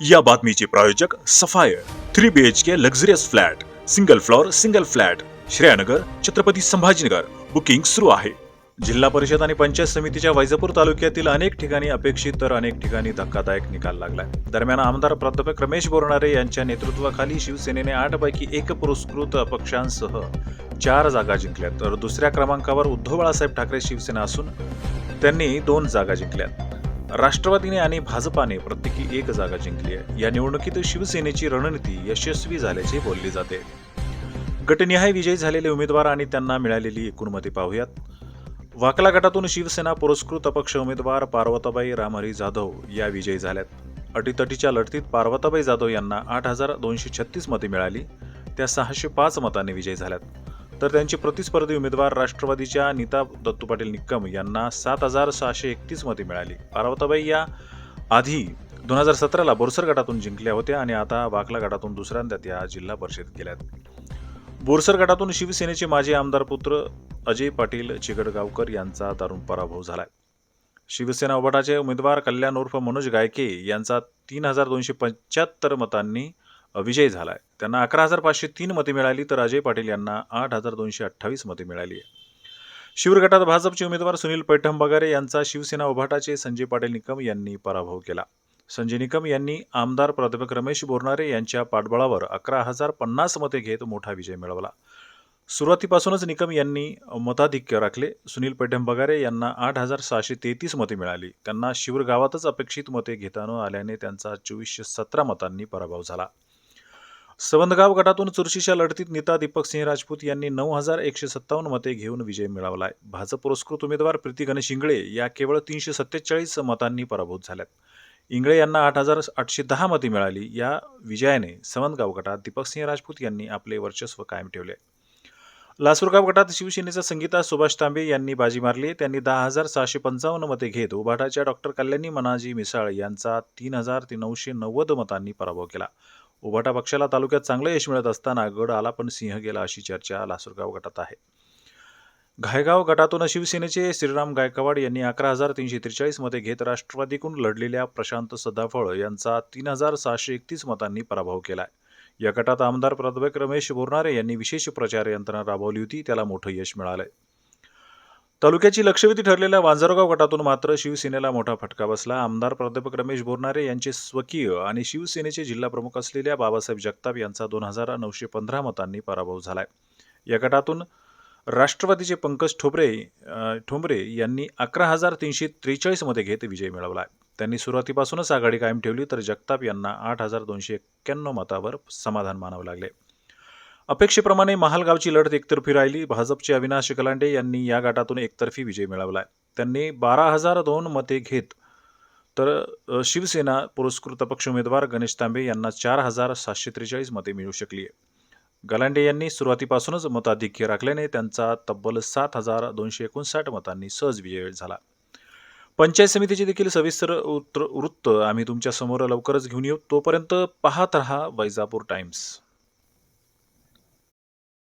या बातमीचे प्रायोजक sapphire three B H K luxurious flat single floor single flat Shreyanagar Chhatrapati Sambhajinagar. Booking सुरू आहे. जिल्हा परिषद आणि पंचायत समितीच्या वैजापूर तालुक्यातील अनेक ठिकाणी अपेक्षित तर अनेक ठिकाणी धक्कादायक निकाल लागलाय. दरम्यान आमदार प्राध्यापक रमेश बोरणारे यांच्या नेतृत्वाखाली शिवसेनेने आठ पैकी एक पुरस्कृत अपक्षांसह चार जागा जिंकल्या तर दुसऱ्या क्रमांकावर उद्धव बाळासाहेब ठाकरे शिवसेना असून त्यांनी दोन जागा जिंकल्यात. राष्ट्रवादीने आणि भाजपाने प्रत्येकी एक जागा जिंकली आहे. या निवडणुकीत शिवसेनेची रणनीती यशस्वी झाल्याचे बोलले जाते. गटनिहाय विजयी झालेले उमेदवार आणि त्यांना मिळालेली एकूण मते पाहूयात. वाकला गटातून शिवसेना पुरस्कृत अपक्ष उमेदवार पार्वताबाई रामहरी जाधव या विजयी झाल्यात. अटीतटीच्या लढतीत पार्वताबाई जाधव यांना आठ हजार दोनशे छत्तीस मते मिळाली. त्या सहाशे पाच मतांनी विजयी झाल्यात. तर त्यांचे प्रतिस्पर्धी उमेदवार राष्ट्रवादीच्या नीता दत्तू पाटील निक्कम यांना सात हजार सहाशे एकतीस मते मिळाली. पार्वताबाई या आधी दोन हजार सतराला बोरसर गटातून जिंकल्या होत्या आणि आता वाकला गटातून दुसऱ्यांदा त्या जिल्हा परिषद गेल्यात. बोरसर गटातून शिवसेनेचे माजी आमदार पुत्र अजय पाटील चिगडगावकर यांचा दारुण पराभव झालाय. शिवसेना उभाटाचे उमेदवार कल्याण उर्फ मनोज गायके यांचा तीन हजार दोनशे पंच्याहत्तर मतांनी विजय झालाय. त्यांना अकरा हजार पाचशे तीन मते मिळाली तर अजय पाटील यांना आठ हजार दोनशे अठ्ठावीस मते मिळाली शिवर गटात भाजपचे उमेदवार सुनील पैठम बगारे यांचा शिवसेना उभाटाचे संजय पाटील निकम यांनी पराभव केला. संजय निकम यांनी आमदार प्राध्यापक रमेश बोरणारे यांच्या पाठबळावर अकरा हजार पन्नास मते घेत मोठा विजय मिळवला. सुरुवातीपासूनच निकम यांनी मताधिक्य राखले. सुनील पैठम बगारे यांना आठ हजार सहाशे तेहतीस मते मिळाली. त्यांना शिवर गावातच अपेक्षित मते घेता न आल्याने त्यांचा चोवीसशे सतरा मतांनी पराभव झाला. सवंदगाव गटातून चुरशीच्या लढतीत नीता दीपक सिंह राजपूत यांनी नऊ हजार एकशे सत्तावन्न मते घेऊन विजय मिळवलाय. भाजप पुरस्कृत उमेदवार प्रीती गणेश इंगळे या केवळ तीनशे सत्तेचाळीस मतांनी पराभूत झाल्यात. इंगळे यांना आठ हजार आठशे दहा मते मिळाली. या विजयाने सवंदगाव गटात दीपक सिंह राजपूत यांनी आपले वर्चस्व कायम ठेवले. लासूरगाव गटात शिवसेनेचा संगीता सुभाष तांबे यांनी बाजी मारली. त्यांनी दहा हजार सहाशे पंचावन्न मते घेत उभाटाच्या डॉक्टर कल्याणी मनाजी मिसाळ यांचा तीन हजार नऊशे नव्वद मतांनी पराभव केला. उभाटा पक्षाला तालुक्यात चांगलं यश मिळत असताना गड आला पण सिंह गेला अशी चर्चा लासूरगाव गटात आहे. घायगाव गटातून शिवसेनेचे श्रीराम गायकवाड यांनी अकरा हजार तीनशे त्रेचाळीस मते घेत राष्ट्रवादीकडून लढलेल्या प्रशांत सदाफळ यांचा तीन हजार सहाशे एकतीस मतांनी पराभव केलाय. या गटात आमदार प्राध्यापक रमेश बोरणारे यांनी विशेष प्रचार यंत्रणा राबवली होती त्याला मोठं यश मिळालंय. तालुक्याची लक्षवेधी ठरलेल्या वांजरगाव गटातून मात्र शिवसेनेला मोठा फटका बसला. आमदार प्राध्यापक रमेश बोरणारे यांचे स्वकीय आणि शिवसेनेचे जिल्हा प्रमुख असलेल्या बाबासाहेब जगताप यांचा दोन हजार नऊशे पंधरा मतांनी पराभव झालाय. या गटातून राष्ट्रवादीचे पंकज ठोबरे ठोंबरे यांनी अकरा हजार तीनशे त्रेचाळीसमध्ये घेत विजय मिळवला आहे त्यांनी सुरुवातीपासूनच आघाडी कायम ठेवली तर जगताप यांना आठ हजार दोनशे एक्क्याण्णव मतावर समाधान मानावं लागले. अपेक्षेप्रमाणे महालगावची लढत एकतर्फी राहिली. भाजपचे अविनाश कलांडे यांनी या गटातून एकतर्फी विजय मिळवलाय. त्यांनी बारा हजार दोन मते घेत तर शिवसेना पुरस्कृत पक्ष उमेदवार गणेश तांबे यांना चार हजार सातशे त्रेचाळीस मते मिळू शकली आहे गलांडे यांनी सुरुवातीपासूनच मताधिक्य राखल्याने त्यांचा तब्बल सात हजार दोनशे एकोणसाठ मतांनी सहज विजय झाला. पंचायत समितीचे देखील सविस्तर उत्तर वृत्त आम्ही तुमच्यासमोर लवकरच घेऊन येऊ. तोपर्यंत पाहत रहा वैजापूर टाइम्स.